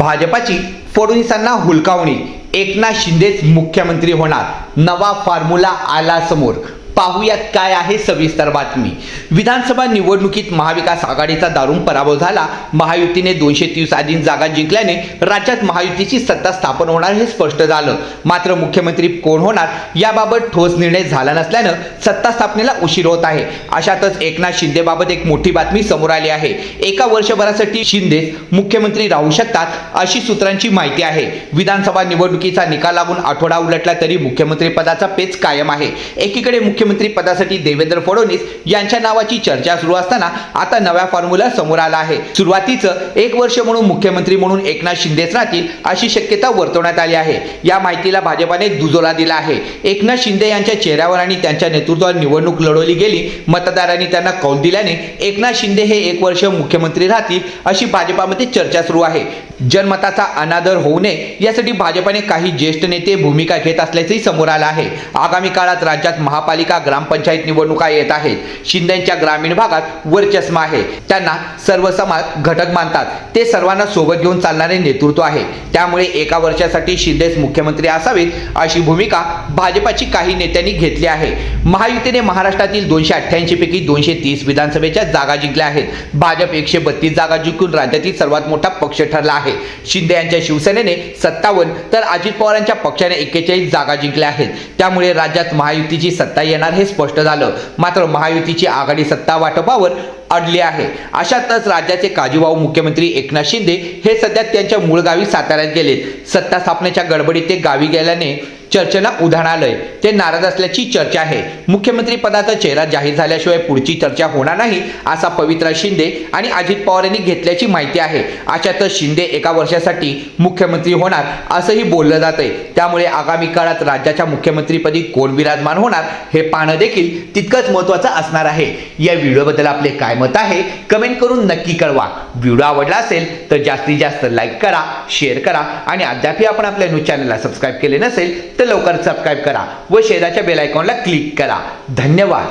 भाजपाची फडणवीसांना हुलकावणी. एकनाथ शिंदेच मुख्यमंत्री होणार. नवा फॉर्म्युला आला समोर. पाहूयात काय आहे सविस्तर बातमी. विधानसभा निवडणुकीत महाविकास आघाडीचा दारुण पराभव झाला. महायुतीने दोनशे तीस अधिक जागा जिंकल्याने राज्यात महायुतीची सत्ता स्थापन होणार हे स्पष्ट झालं. मात्र मुख्यमंत्री कोण होणार याबाबत ठोस निर्णय झाला नसल्यानं सत्ता स्थापनेला उशीर होत आहे. अशातच एकनाथ शिंदेबाबत एक मोठी बातमी समोर आली आहे. एका वर्षभरासाठी शिंदे मुख्यमंत्री राहू शकतात अशी सूत्रांची माहिती आहे. विधानसभा निवडणुकीचा निकाल लागून आठवडा उलटला तरी मुख्यमंत्री पदाचा पेच कायम आहे. एकीकडे मुख्यमंत्री पदासाठी देवेंद्र फडणवीस यांच्या नावाची चर्चा सुरू असताना आता नव्या फॉर्म्युला समोर आला आहे. सुरुवातीचं एक वर्ष म्हणून मुख्यमंत्री म्हणून एकनाथ शिंदेच राहतील अशी शक्यता वर्तवण्यात आली आहे. या माहितीला भाजपाने दुजोला दिला आहे. एकनाथ शिंदे यांच्या चेहऱ्यावर आणि त्यांच्या नेतृत्वावर निवडणूक लढवली गेली. मतदारांनी त्यांना कौल दिल्याने एकनाथ शिंदे हे एक वर्ष मुख्यमंत्री राहतील अशी भाजपामध्ये चर्चा सुरू आहे. जनमताचा अनादर होऊ नये यासाठी भाजपाने काही ज्येष्ठ नेते भूमिका घेत असल्याचंही समोर आलं आहे. आगामी काळात राज्यात महापालिका ग्रामपंचायत निवडणुका येत आहेत. शिंदेच्या ग्रामीण भागात वर्चस्व आहे. त्यांना सर्व समाज घटक मानतात. ते सर्वांना सोबत घेऊन चालणारे नेतृत्व आहे. त्यामुळे एका वर्षासाठी शिंदेच मुख्यमंत्री असावेत अशी भूमिका भाजपाची काही नेत्यांनी घेतली आहे. महायुतीने महाराष्ट्रातील दोनशे अठ्ठ्याऐंशी पैकी दोनशे तीस विधानसभेच्या जागा जिंकल्या आहेत. भाजप एकशे बत्तीस जागा जिंकून राज्यातील सर्वात मोठा पक्ष ठरला आहे. शिंदे यांच्या शिवसेनेने सत्तावन्न तर अजित पवारांच्या पक्षाने एक्केचाळीस जागा जिंकल्या आहेत. त्यामुळे राज्यात महायुतीची सत्ता येणार हे स्पष्ट झालं. मात्र महायुतीची आघाडी सत्ता वाटपावर अडली आहे. अशातच राज्याचे काजूभाऊ मुख्यमंत्री एकनाथ शिंदे हे सध्या त्यांच्या मूळ गावी साताऱ्यात गेलेत. सत्ता स्थापनेच्या गडबडीत ते गावी गेल्याने चर्चेला उधाण आलंय. ते नाराज असल्याची चर्चा आहे. मुख्यमंत्री पदाचा चेहरा जाहीर झाल्याशिवाय पुढची चर्चा होणार नाही असा पवित्रा शिंदे आणि अजित पवार यांनी घेतल्याची माहिती आहे. अशातच शिंदे एका वर्षासाठी मुख्यमंत्री होणार असंही बोललं जातंय. त्यामुळे आगामी काळात राज्याच्या मुख्यमंत्रीपदी कोण विराजमान होणार हे पाहणं देखील तितकंच महत्त्वाचं असणार आहे. या व्हिडिओबद्दल आपले काय मत आहे कमेंट करून नक्की कळवा. व्हिडिओ आवडला असेल तर जास्तीत जास्त लाईक करा शेअर करा आणि अद्यापही आपण आपल्या न्यूज चॅनलला सबस्क्राईब केले नसेल तर लवकर सबस्क्राईब करा व शेजारच्या बेल आयकॉनला क्लिक करा. धन्यवाद.